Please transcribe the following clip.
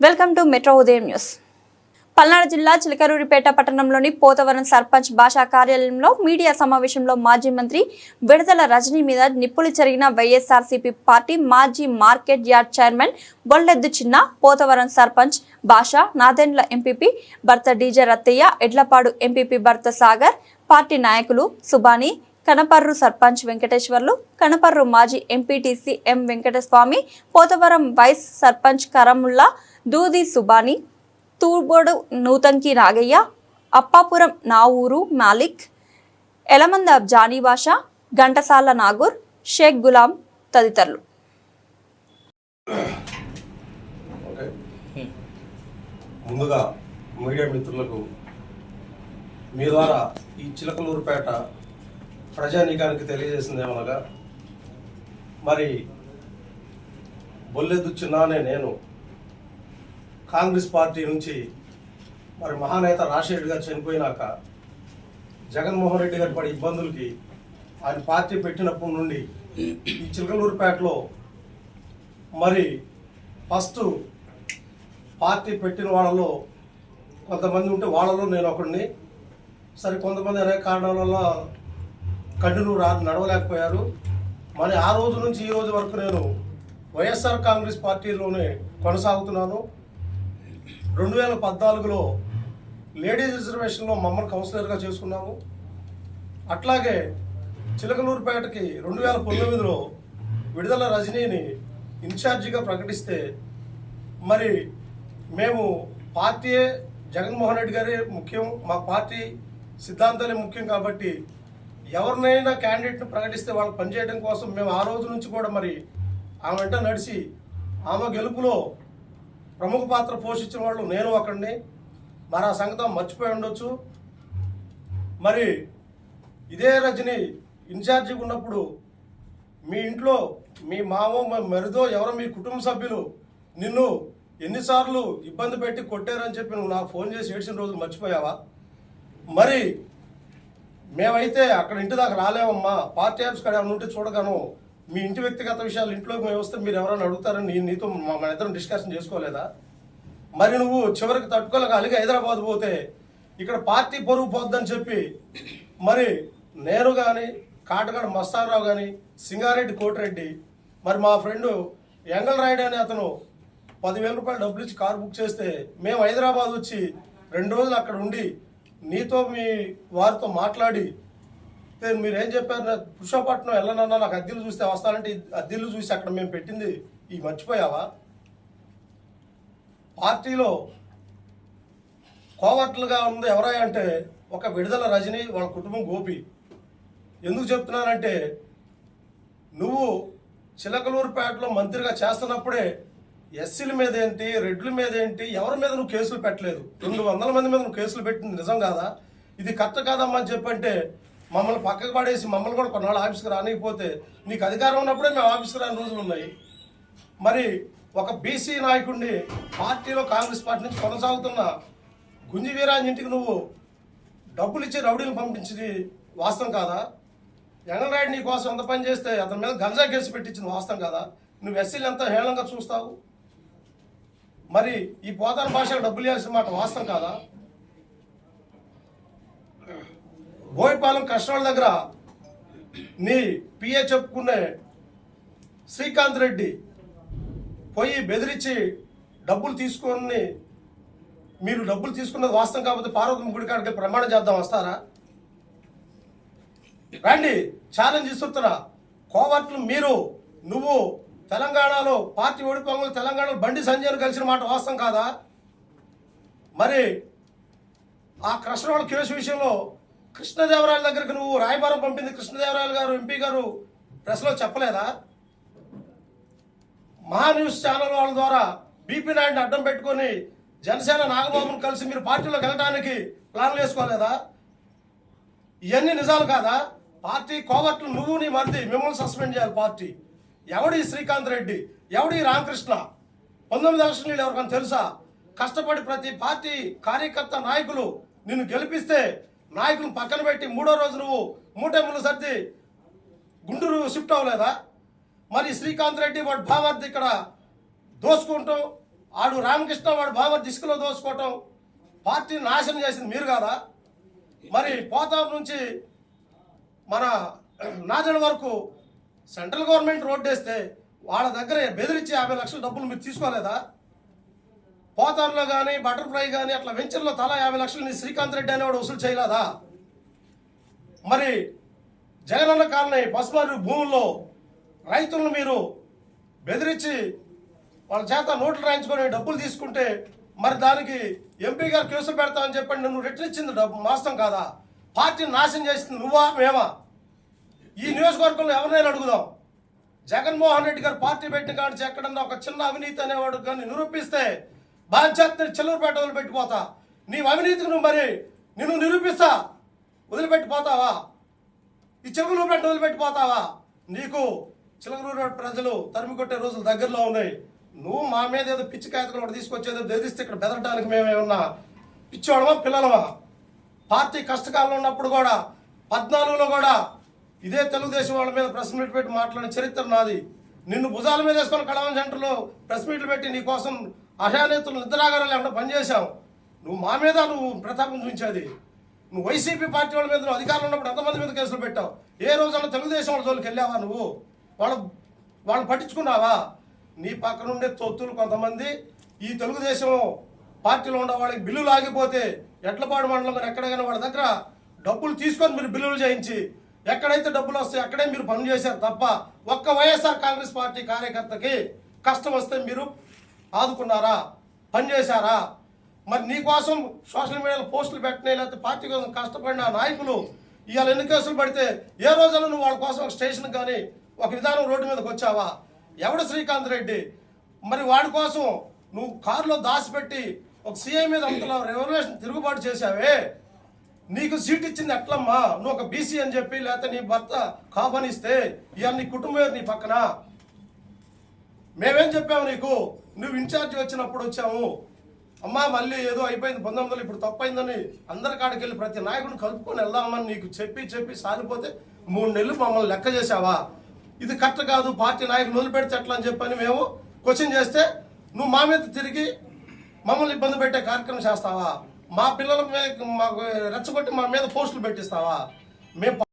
Welcome to metro ఉదయం news. Palnadu జిల్లా చిలకరూరిపేట పట్టణంలోని పోతవరం సర్పంచ్ భాషా కార్యాలయంలో మీడియా సమావేశంలో మాజీ మంత్రి విడుదల రజనీ మీద నిప్పులు జరిగిన వైఎస్ఆర్సీపీ పార్టీ మాజీ market yard chairman Bolleddu Chinna Pothavaram sarpanch Basha Nadendla MPP భర్త డీజే రత్తయ్య ఎడ్లపాడు ఎంపీపీ భర్త సాగర్ పార్టీ నాయకులు సుబానీ కనపర్రు సర్పంచ్ వెంకటేశ్వర్లు కనపర్రు మాజీ MPTC M Venkataswamy Pothavaram vice sarpanch Karamulla Dudi Subhani Turbodu నూతంకి Nagaiah Appapuram Navuru Malik Elamanda జానీబాష Ghantasala Nagur Sheikh Ghulam తదితరులు. ముందుగా మీడియా మిత్రులకు మీ ద్వారా ఈ చిలకలూరుపేట ప్రజానీకానికి తెలియజేసింది ఏమనగా మరి బొల్లెద్దు నేను. కాంగ్రెస్ పార్టీ నుంచి మరి మహానేత రాజశేఖర్ గారు చనిపోయినాక జగన్మోహన్ రెడ్డి గారు పడే ఇబ్బందులకి ఆయన పార్టీ పెట్టినప్పటి నుండి ఈ చిలకలూరుపేటలో మరి ఫస్ట్ పార్టీ పెట్టిన వాళ్ళలో కొంతమంది ఉంటే వాళ్ళలో నేను ఒకడిని. సరే కొంతమంది అనేక కారణాల వల్ల కంటిన్యూ రా నడవలేకపోయారు. మరి ఆ రోజు నుంచి ఈ రోజు వరకు నేను వైఎస్ఆర్ కాంగ్రెస్ పార్టీలోనే కొనసాగుతున్నాను. రెండు వేల పద్నాలుగులో లేడీస్ రిజర్వేషన్లో మమ్మల్ని కౌన్సిలర్గా చేసుకున్నాము. అట్లాగే చిలకలూరుపేటకి రెండు వేల పంతొమ్మిదిలో విడుదల రజనీని ఇన్ఛార్జిగా ప్రకటిస్తే మరి మేము పార్టీయే జగన్మోహన్ రెడ్డి గారే ముఖ్యం మా పార్టీ సిద్ధాంతాలే ముఖ్యం కాబట్టి ఎవరినైనా క్యాండిడేట్ను ప్రకటిస్తే వాళ్ళు పనిచేయడం కోసం మేము ఆ రోజు నుంచి కూడా మరి ఆమె వెంట నడిచి ఆమె గెలుపులో ప్రముఖ పాత్ర పోషించిన వాళ్ళు నేను ఒకడిని. మరి ఆ సంగతం మర్చిపోయి ఉండొచ్చు. మరి ఇదే రజని ఇన్ఛార్జిగా ఉన్నప్పుడు మీ ఇంట్లో మీ మామో మరిదో ఎవరో మీ కుటుంబ సభ్యులు నిన్ను ఎన్నిసార్లు ఇబ్బంది పెట్టి కొట్టారని చెప్పి నువ్వు నాకు ఫోన్ చేసి ఏడ్చిన రోజులు మర్చిపోయావా? మరి మేమైతే అక్కడ ఇంటి దాకా రాలేమమ్మా పార్టీ ఆఫీస్ కాడ ఏమైనా ఉంటే చూడగాను మీ ఇంటి వ్యక్తిగత విషయాలు ఇంట్లోకి మేము వస్తే మీరు ఎవరైనా అడుగుతారని నీతో మన ఇద్దరం డిస్కషన్ చేసుకోలేదా? మరి నువ్వు చివరికి తట్టుకోలేక అలిగి హైదరాబాద్ పోతే ఇక్కడ పార్టీ పరువు పోద్దని చెప్పి మరి నేను కానీ కాటగాడ మస్తానరావు కానీ సింగారెడ్డి కోటిరెడ్డి మరి మా ఫ్రెండ్ ఎంగల్ రాయుడు అని అతను పదివేల రూపాయలు డబ్బులు ఇచ్చి కారు బుక్ చేస్తే మేము హైదరాబాద్ వచ్చి రెండు రోజులు అక్కడ ఉండి నీతో మీ వారితో మాట్లాడి మీరు మీరేం చెప్పారు? నా పురుషపట్నం వెళ్ళనన్నా నాకు అద్దెలు చూస్తే వస్తానంటే అద్దెలు చూసి అక్కడ మేము పెట్టింది ఈ మర్చిపోయావా? పార్టీలో కోవట్లుగా ఉంది ఎవరై అంటే ఒక విడుదల రజని వాళ్ళ కుటుంబం గోపి. ఎందుకు చెప్తున్నానంటే నువ్వు చిలకలూరుపేటలో మంత్రిగా చేస్తున్నప్పుడే ఎస్సీల మీద ఏంటి రెడ్ల మీద ఏంటి ఎవరి మీద నువ్వు కేసులు పెట్టలేదు? రెండు వందల మంది మీద నువ్వు కేసులు పెట్టింది నిజం కాదా? ఇది కరెక్ట్ కాదమ్మా అని చెప్పంటే మమ్మల్ని పక్కకు పడేసి మమ్మల్ని కూడా కొన్నాళ్ళు ఆఫీస్కి రానికపోతే నీకు అధికారం ఉన్నప్పుడే మేము ఆఫీస్కి రాని రోజులు ఉన్నాయి. మరి ఒక బీసీ నాయకుడిని పార్టీలో కాంగ్రెస్ పార్టీ నుంచి కొనసాగుతున్న గుంజి వీరాజ్ ఇంటికి నువ్వు డబ్బులు ఇచ్చి రౌడీని పంపించింది వాస్తవం కాదా? ఎంగరాయుడు నీ కోసం ఎంత పని చేస్తే అతని మీద గంజా కేసు పెట్టించింది వాస్తవం కాదా? నువ్వు ఎస్సీలు ఎంత హేళంగా చూస్తావు? మరి ఈ పోతాన భాషకు డబ్బులు ఇవ్వాల్సిన మాట వాస్తవం కాదా? బోయపాలెం కృష్ణాళ్ళ దగ్గర నీ పిఏ చెప్పుకునే శ్రీకాంత్ రెడ్డి పోయి బెదిరించి డబ్బులు తీసుకొని మీరు డబ్బులు తీసుకున్నది వాస్తవం కాకపోతే పార్వతి గుడి కాడికి ప్రమాణం చేద్దాం వస్తారా? రండి ఛాలెంజ్ ఇస్తున్నా. కోవట్లు మీరు నువ్వు తెలంగాణలో పార్టీ ఓడిపోగా తెలంగాణలో బండి సంజయ్ను కలిసిన మాట వాస్తవం కాదా? మరి ఆ కృష్ణవాళ్ళ కేసు విషయంలో కృష్ణదేవరాయల దగ్గరికి నువ్వు రాయబారం పంపింది కృష్ణదేవరాయలు గారు ఎంపీ గారు ప్రెస్లో చెప్పలేదా? మహా న్యూస్ ఛానల్ వాళ్ళ ద్వారా బీపీ నాయుడిని అడ్డం పెట్టుకొని జనసేన నాగబాబును కలిసి మీరు పార్టీలోకి వెళ్ళడానికి ప్లాన్లు వేసుకోలేదా? ఇవన్నీ నిజాలు కాదా? పార్టీ కోవట్లు నువ్వు నీ మరిది మిమ్మల్ని సస్పెండ్ చేయాలి పార్టీ. ఎవడి శ్రీకాంత్ రెడ్డి? ఎవడి రామకృష్ణ? పంతొమ్మిది ఎలక్షన్లు ఎవరికైనా తెలుసా? కష్టపడి ప్రతి పార్టీ కార్యకర్త నాయకులు నిన్ను గెలిపిస్తే నాయకులను పక్కన పెట్టి మూడో రోజు నువ్వు మూటెములు సర్ది గుంటూరు షిఫ్ట్ అవ్వలేదా? మరి శ్రీకాంత్ రెడ్డి వాడు భావార్థి ఇక్కడ దోసుకుంటాం. ఆడు రామకృష్ణ వాడు భావ డిస్కులో దోచుకోవటం పార్టీని నాశనం చేసింది మీరు కాదా? మరి పోతాం నుంచి మన నాదెడ వరకు సెంట్రల్ గవర్నమెంట్ రోడ్డు వేస్తే వాళ్ళ దగ్గర బెదిరించి యాభై లక్షల డబ్బులు మీరు తీసుకోలేదా? పోతారులో కానీ బటర్ఫ్లై కానీ అట్లా వెంచర్లో తలా యాభై లక్షలు నీ శ్రీకాంత్ రెడ్డి అనేవాడు వసూలు చేయలేదా? మరి జగనన్న కాలనీ పసుమారు భూముల్లో రైతులను మీరు బెదిరించి వాళ్ళ చేత నోట్లు రాయించుకొని డబ్బులు తీసుకుంటే మరి దానికి ఎంపీ గారు కేసు పెడతామని చెప్పండి నువ్వు రిటర్న్ ఇచ్చింది డబ్బు మాస్తం కాదా? పార్టీని నాశనం చేసింది నువ్వా మేమా? ఈ నియోజకవర్గంలో ఎవరినైనా అడుగుదాం? జగన్మోహన్ రెడ్డి గారు పార్టీ పెట్టిన కాడిచి ఎక్కడన్నా ఒక చిన్న అవినీతి అనేవాడు కానీ నిరూపిస్తే బాధ్యతని చిల్లరపేట వదిలిపెట్టిపోతా. నీ అవినీతికి నువ్వు మరి నిన్ను నిరూపిస్తా. వదిలిపెట్టిపోతావా? ఈ చిలకలూరుపేట వదిలిపెట్టిపోతావా? నీకు చిలకలూరుపేట ప్రజలు తరిమి కొట్టే రోజులు దగ్గరలో ఉన్నాయి. నువ్వు మా మీద ఏదో పిచ్చి కాయతలు కూడా తీసుకొచ్చేదో బెదిరిస్తే ఇక్కడ బెదరడానికి మేమేమన్నా పిచ్చోడమా పిల్లలమా? పార్టీ కష్టకాలంలో ఉన్నప్పుడు కూడా పద్నాలుగులో కూడా ఇదే తెలుగుదేశం వాళ్ళ మీద ప్రెస్ మీట్ పెట్టి మాట్లాడిన చరిత్ర నాది. నిన్ను భుజాల మీద వేసుకొని కళావన్ సెంటర్లో ప్రెస్ మీట్లు పెట్టి నీ కోసం అశానేతలు నిద్రాగారం లేకుండా పనిచేశావు. నువ్వు మా మీద నువ్వు ప్రతాపం చూపించేది. నువ్వు వైసీపీ పార్టీ వాళ్ళ మీద నువ్వు అధికారంలో ఉన్నప్పుడు ఎంతమంది మీద కేసులు పెట్టావు? ఏ రోజన్నా తెలుగుదేశం వాళ్ళ జోలికి వెళ్ళావా నువ్వు? వాళ్ళ వాళ్ళని పట్టించుకున్నావా? నీ పక్కన ఉండే తొత్తులు కొంతమంది. ఈ తెలుగుదేశం పార్టీలో ఉన్న వాళ్ళకి బిల్లులు ఆగిపోతే ఎట్లపాడు మండలం కానీ ఎక్కడైనా వాళ్ళ దగ్గర డబ్బులు తీసుకొని మీరు బిల్లులు చేయించి ఎక్కడైతే డబ్బులు వస్తాయి అక్కడే మీరు పని చేశారు తప్ప ఒక్క వైఎస్ఆర్ కాంగ్రెస్ పార్టీ కార్యకర్తకి కష్టం వస్తే మీరు ఆదుకున్నారా? పనిచేశారా మరి నీకోసం సోషల్ మీడియాలో పోస్టులు పెట్టినా లేకపోతే పార్టీ కోసం కష్టపడిన నాయకులు ఇవాళ ఎన్ని కేసులు పడితే ఏ రోజున నువ్వు వాళ్ళ కోసం ఒక స్టేషన్ కానీ ఒక విధానం రోడ్డు మీదకి వచ్చావా? ఎవడు శ్రీకాంత్ రెడ్డి? మరి వాడి కోసం నువ్వు కారులో దాచిపెట్టి ఒక సీఐ మీద అంతలో రెవల్యూషన్ తిరుగుబాటు చేశావే? నీకు సీట్ ఇచ్చింది ఎట్లమ్మా? నువ్వు ఒక బీసీ అని చెప్పి లేకపోతే నీ భర్త కాపనిస్తే ఇవాళ నీ కుటుంబం నీ పక్కన. మేమేం చెప్పాము నీకు? నువ్వు ఇన్ఛార్జ్ వచ్చినప్పుడు వచ్చాము. అమ్మా మళ్ళీ ఏదో అయిపోయింది పంతొమ్మిది వందలు ఇప్పుడు తప్పైందని అందరి కాడికి వెళ్ళి ప్రతి నాయకుడిని కలుపుకొని వెళ్దామని నీకు చెప్పి చెప్పి సారిపోతే మూడు నెలలు మమ్మల్ని లెక్క చేసావా ఇది కరెక్ట్ కాదు పార్టీ నాయకులు వదిలిపెడితే ఎట్లా అని చెప్పని మేము క్వశ్చన్ చేస్తే నువ్వు మా మీద తిరిగి మమ్మల్ని ఇబ్బంది పెట్టే కార్యక్రమం చేస్తావా? మా పిల్లల మీద మాకు రెచ్చగొట్టి మా మీద పోస్టులు పెట్టిస్తావా? మేము